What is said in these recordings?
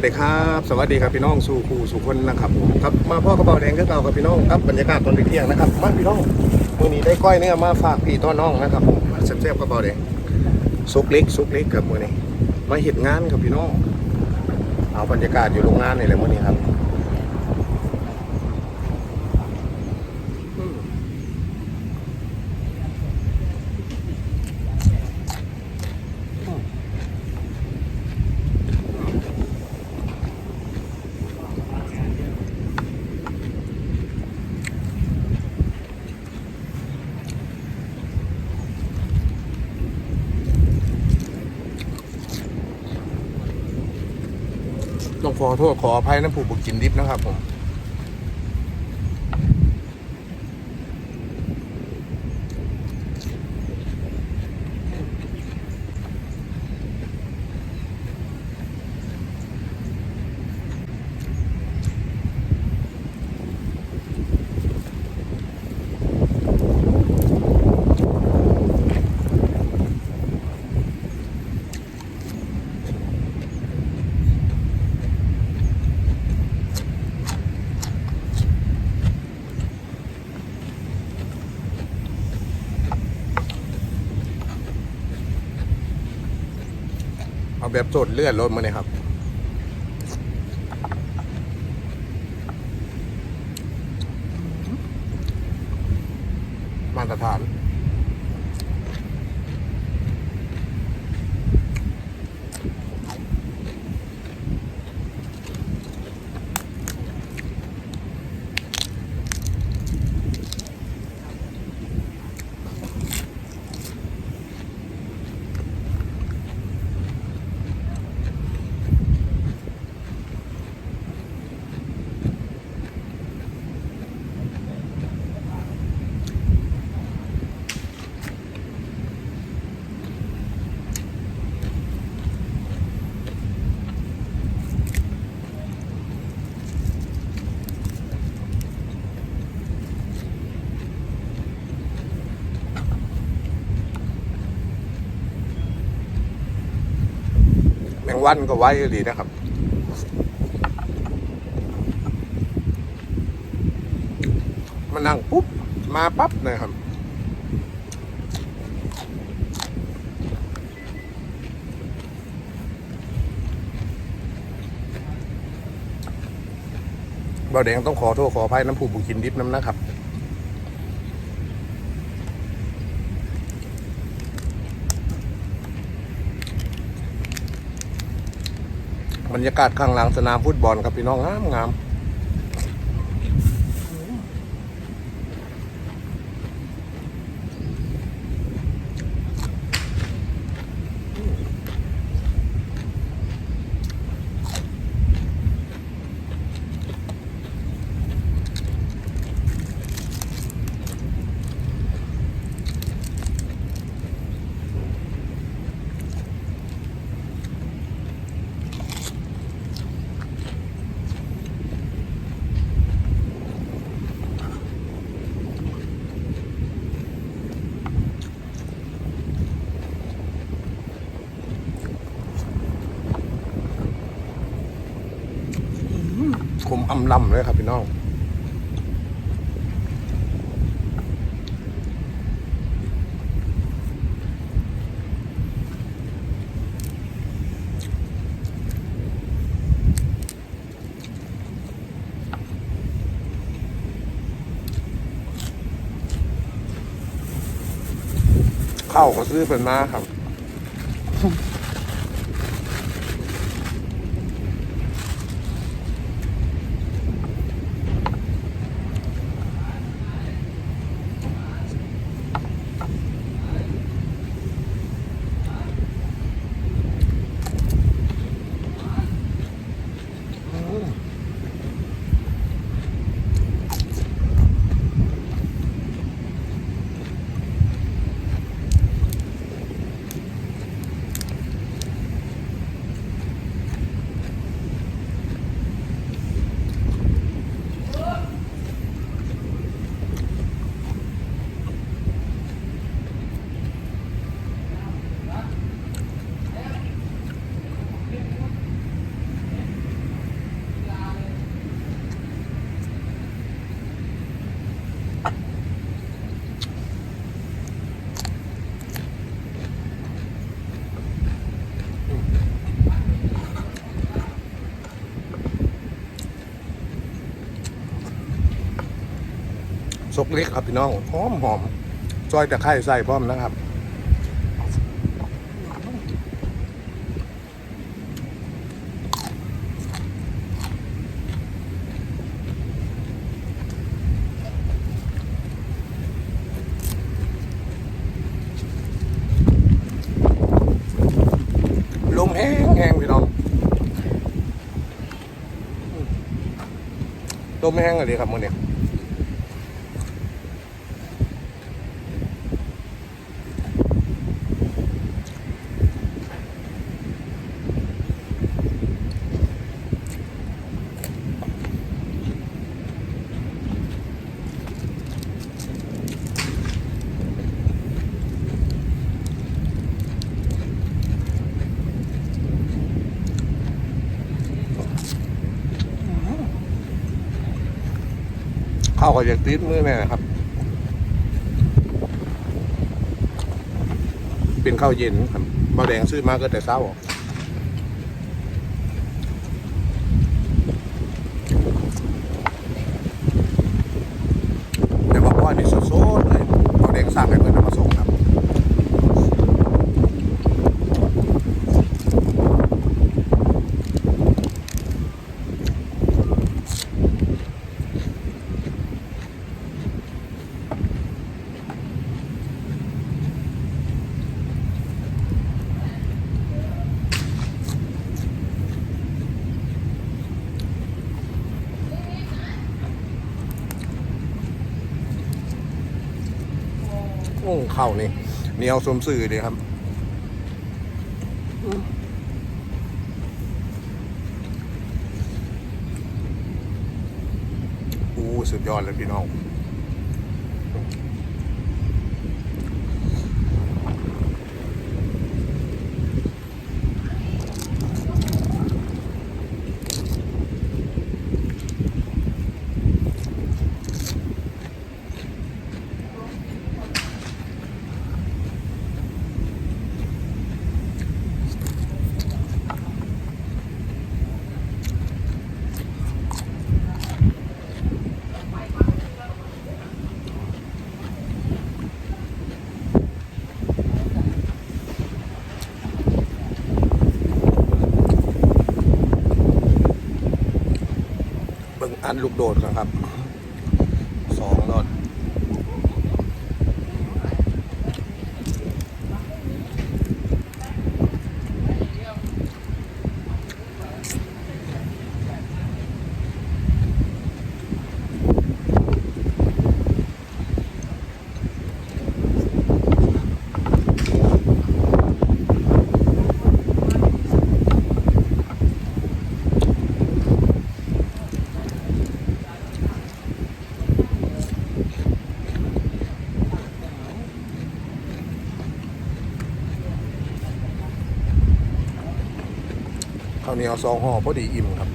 วัสดีครับ สวัสดีครับพี่น้องสู่คู่สู่คนนะครับครับมาพ่อกระเป๋าแดงก็เก่ากับพี่น้องครับบรรยากาศตอนเที่ยงนะครับมาพี่น้องมื้อนี้ได้ก้อยเนื้อมาฝากพี่ต้อนน้องนะครับผมาแซ่บๆกระเป๋าแดงซุกเล็กซุกเล็กครับมื้อนี้มาเห็ดงานครับพี่น้องเอาบรรยากาศอยู่โรงงานนี่แหละมื้อนี้ครับ ขอโทษขออภัยนะผู้บุกจินดิบนะครับผม เอาแบบสดเลือดรถมาเนี่ยครับ มาตรฐาน วันก็ไว้ดีนะครับ มานั่งปุ๊บ มาปั๊บเลยครับเบาแดงต้องขอโทษขออภัยน้ำผู้บุกินดิบน้ำนะครับ บรรยากาศข้างหลังสนามฟุตบอลครับพี่น้องงามงาม คมอำลำเลยครับพี่น้องเข้าวก็ซื้อเป็นมาครับ อ ซกเล็กครับพี่น้องหอมหอมซอยตะไคร้ใส่พร้อมนะครับลมแห้งแห้งพี่น้องลมแห้งอะไรครับมื่อนี้าก็จะติดมือแน่ครับ เป็นข้าวเย็นครับมาแดงซื้อมาก็แต่เช้าแต่ว่าพ่อนี่สดๆเลยบาแดงสั่งให้เพื่อนเอามาส่งครับ โอ้ข้าวนี่เหนียวสมสื่อเลยครับอู้สุดยอดเลยพี่น้อง ลูกโดดครับ สองรอดข้าว เหนียวสองห่อพอดีอิ่มครับ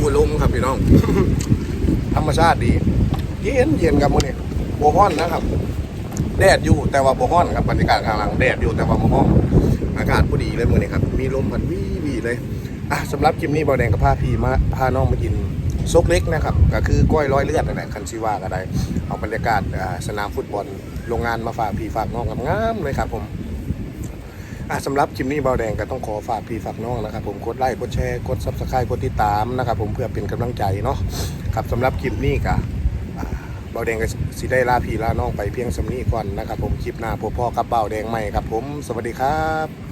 อูลมครับพี่น้อง ธรรม ชาติดีเย็นเย็นครับมื้อนี้โบฮ้อนนะครับ แดดอยู่แต่ว่าโบฮ้อนครับบรรยากาศข้างหลังแดดอยู่แต่ว่าโบฮ้อนอากาศพอดีเลยมื้อนี้ครับมีลมพัดวีวีเลยอะสำหรับคลิปนี้บอแดงกับพาพี่มาพาน้องมากินซกเล็กนะครับก็คือก้อยร้อยเลือดนั่นแหละคันซิว่าก็ได้เอาบรรยากาศสนามฟุตบอลโรงงานมาฝากพี่ฝากน้องงามๆเลยครับผมอะสำหรับคลิปนี้เบาแดงก็ต้องขอฝากพี่ฝากน้องนะครับผมกดไลค์กดแชร์กดซับสไครต์กดติดตามนะครับผมเพื่อเป็นกำลังใจเนาะ ครับสำหรับคลิปนี้ก็อ่าเบาแดงก็สิได้ลาพี่ลาน้องไปเพียงสำนี้ก่อนนะครับ ผมคลิปหน้าพบพ่อกับเบาแดงใหม่ครับผม สวัสดีครับ